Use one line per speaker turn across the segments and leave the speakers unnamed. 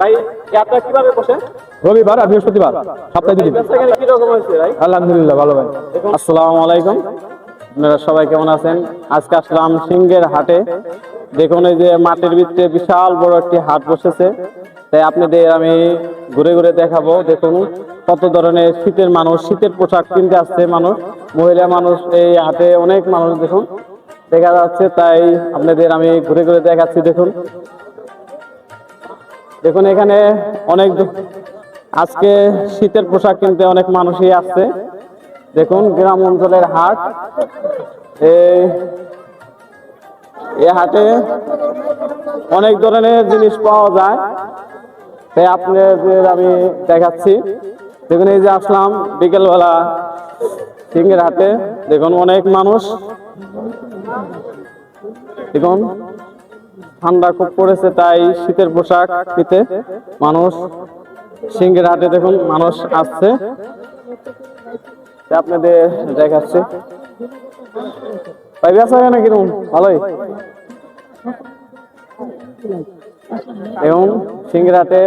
ভাই যাত্রা কীভাবে বসে
রবিবার আর বৃহস্পতিবার সপ্তাহে দুদিন।
কি রকম হয়েছে ভাই?
আলহামদুলিল্লাহ ভালো ভাই।
আসসালামু আলাইকুম। আপনারা সবাই কেমন আছেন? আজকে আসলাম সিংহের হাটে। দেখুন এই যে মাঠের ভিতরে বিশাল বড় একটি হাট বসেছে। তাই আপনাদের আমি ঘুরে ঘুরে দেখাবো। দেখুন কত ধরনের শীতের মানুষ শীতের পোশাক কিনতে আসছে মানুষ মহিলা মানুষ এই হাটে অনেক মানুষ। দেখুন দেখা যাচ্ছে তাই আপনাদের আমি ঘুরে ঘুরে দেখাচ্ছি। দেখুন দেখুন, এখানে অনেক আজকে শীতের পোশাক কিনতে অনেক মানুষই আসছে। দেখুন, গ্রাম অঞ্চলের হাট। এই হাটে অনেক ধরনের জিনিস পাওয়া যায়। তাই আপনাদের আমি দেখাচ্ছি। দেখুন, এই যে আসলাম বিকেলবেলা সিংহের হাটে। দেখুন, অনেক মানুষ। দেখুন ঠান্ডা খুব পড়েছে, তাই শীতের পোশাক নিতে মানুষ সিংহের হাটে দেখুন মানুষ আসছে। আপনাদের দেখাচ্ছি। ভাই বেচা কেনা কীরকম ভালোই। এবং সিংহের হাটে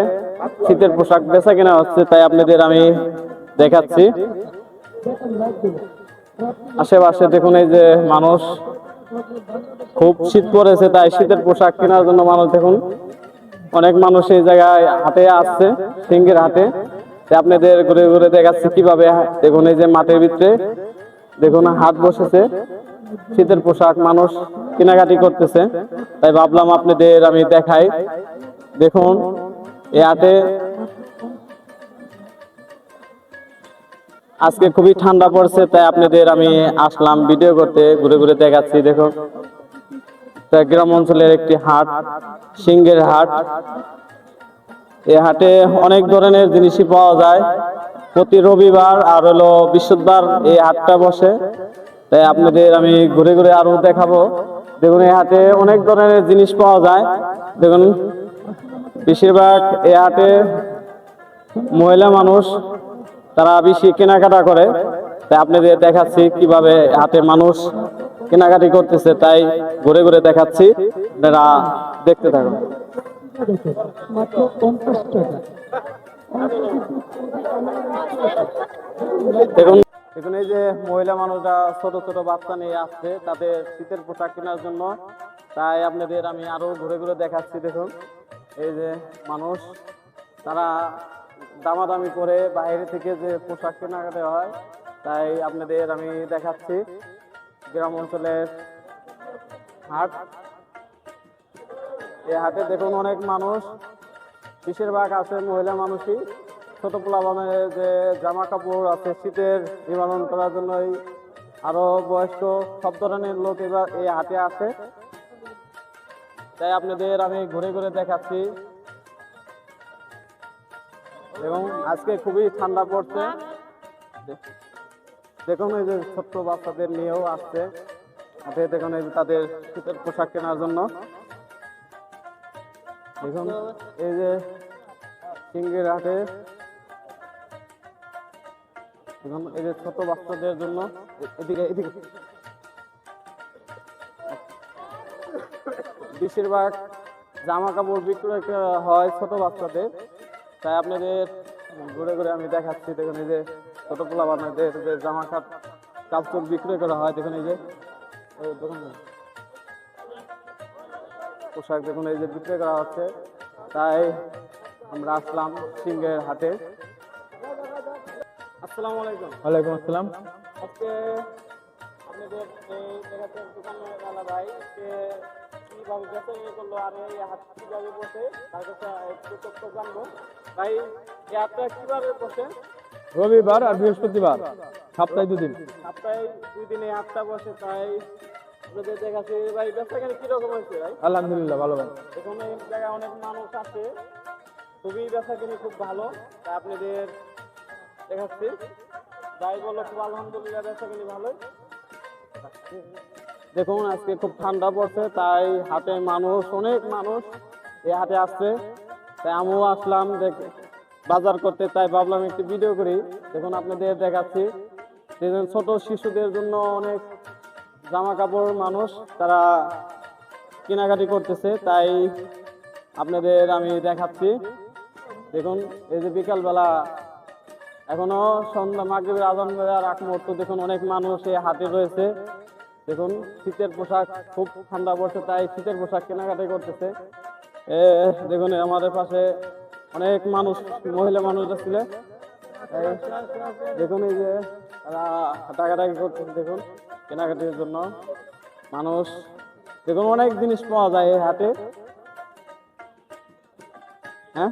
শীতের পোশাক বেচা কেনা হচ্ছে, তাই আপনাদের আমি দেখাচ্ছি। আশেপাশে দেখুন এই যে মানুষ খুব শীত পড়েছে, তাই শীতের পোশাক কেনার জন্য মানুষ দেখুন, অনেক মানুষ এই জায়গায় হাটে আসছে, সিংহের হাটে। আপনাদের ঘুরে ঘুরে দেখাচ্ছি কীভাবে দেখুন, এই যে মাঠের ভিতরে দেখুন হাট বসেছে, শীতের পোশাক মানুষ কেনাকাটি করতেছে। তাই ভাবলাম আপনাদের আমি দেখাই। দেখুন, এই হাটে আজকে খুবই ঠান্ডা পড়ছে, তাই আপনাদের আমি আসলাম ভিডিও করতে, ঘুরে ঘুরে দেখাচ্ছি, দেখো। গ্রাম অঞ্চলের একটি হাট, সিংহের হাট। এই হাটে অনেক ধরনের জিনিসই পাওয়া যায়। প্রতি রবিবার আর হলো বৃহস্পতিবার এই হাটটা বসে। তাই আপনাদের আমি ঘুরে ঘুরে আরও দেখাবো। দেখুন এই হাটে অনেক ধরনের জিনিস পাওয়া যায়। দেখুন, বেশিরভাগ এই হাটে মহিলা মানুষ তারা বেশি কেনাকাটা করে। তাই আপনাদের দেখাচ্ছি কীভাবে হাতে মানুষ কেনাকাটি করতেছে, তাই ঘুরে ঘুরে দেখাচ্ছি। আপনারা দেখতে থাকুন। দেখুন দেখুন এই যে মহিলা মানুষরা ছোট ছোট বাচ্চা নিয়ে আসছে, তাদের শীতের পোশাক কেনার জন্য। তাই আপনাদের আমি আরও ঘুরে ঘুরে দেখাচ্ছি, দেখুন। এই যে মানুষ, তারা দামাদামি করে বাইরে থেকে যে পোশাক কেনাকাটা হয়, তাই আপনাদের আমি দেখাচ্ছি গ্রাম অঞ্চলের হাট। এই হাটে দেখুন অনেক মানুষ, বেশিরভাগ আছে মহিলা মানুষই। ছোট পোলাবানের যে জামা কাপড় আছে, শীতের নিবারণ করার জন্যই আরও বয়স্ক সব ধরনের লোক এবার এই হাটে আছে তাই আপনাদের আমি ঘুরে ঘুরে দেখাচ্ছি। এবং আজকে খুবই ঠান্ডা পড়ছে। দেখুন এই যে ছোট্ট বাচ্চাদের নিয়েও আসছে। দেখুন এই যে তাদের শীতের পোশাক কেনার জন্য। দেখুন, এই যে সিংহের হাটে। এখন এই যে ছোট বাচ্চাদের জন্য। এদিকে এদিকে। বেশিরভাগ জামা কাপড় বিক্রয় করা হয় ছোট বাচ্চাদের। তাই আপনাদের ঘুরে ঘুরে আমি দেখাচ্ছি দেখুন এই যে ছোট পোলা বানাদের যে জামা কাপ- কাপড় বিক্রয় করা হয় দেখুন এই যে। এই পোশাক দেখুন এই যে বিক্রয় করা হচ্ছে। তাই আমরা আসলাম সিংহের হাটে। আসসালামু আলাইকুম।
ওয়ালাইকুম আসসালাম।
আজকে আপনাদের এই ভাই কীভাবে বেচা করল আর এই হাট কীভাবে বসে তার কাছে একটু তথ্য জানব। ভাই এই হাটটা কীভাবে বসে?
রবিবার আর বৃহস্পতিবার সপ্তাহে দুদিন।
সপ্তাহে দুই দিনে হাটটা বসে তাই ভাই ব্যবসা কীরকম হয়েছে ভাই?
আলহামদুলিল্লাহ ভালো ভাই
এখানে জায়গায় অনেক মানুষ আছে খুবই বেচা কিনি খুব ভালো। তাই আপনাদের দেখাচ্ছি। যাই বলো খুব আলহামদুলিল্লাহ বেচা কিনি ভালোই। দেখুন, আজকে খুব ঠান্ডা পড়ছে, তাই হাটে মানুষ, অনেক মানুষ এই হাটে আসছে। তাই আমিও আসলাম, দেখ- বাজার করতে, তাই ভাবলাম একটি ভিডিও করি। দেখুন, আপনাদের দেখাচ্ছি। ছোট শিশুদের জন্য অনেক জামা কাপড় মানুষ তারা কেনাকাটি করতেছে, তাই আপনাদের আমি দেখাচ্ছি। দেখুন, এই যে বিকালবেলা, এখনও সন্ধ্যা মাগরিবের আজান দেওয়ার আগ মুহূর্ত দেখুন, অনেক মানুষ এই হাটে রয়েছে। দেখুন, শীতের পোশাক, খুব ঠান্ডা পড়ছে, তাই শীতের পোশাক কেনাকাটি করতেছে। দেখুন আমাদের পাশে অনেক মানুষ, মহিলা মানুষ ছিল দেখুন, এই যে তারা হাঁটাঘাটাকি করতেছে, দেখুন, কেনাকাটির জন্য। মানুষ, দেখুন, অনেক জিনিস পাওয়া যায় এই হাটে। হ্যাঁ?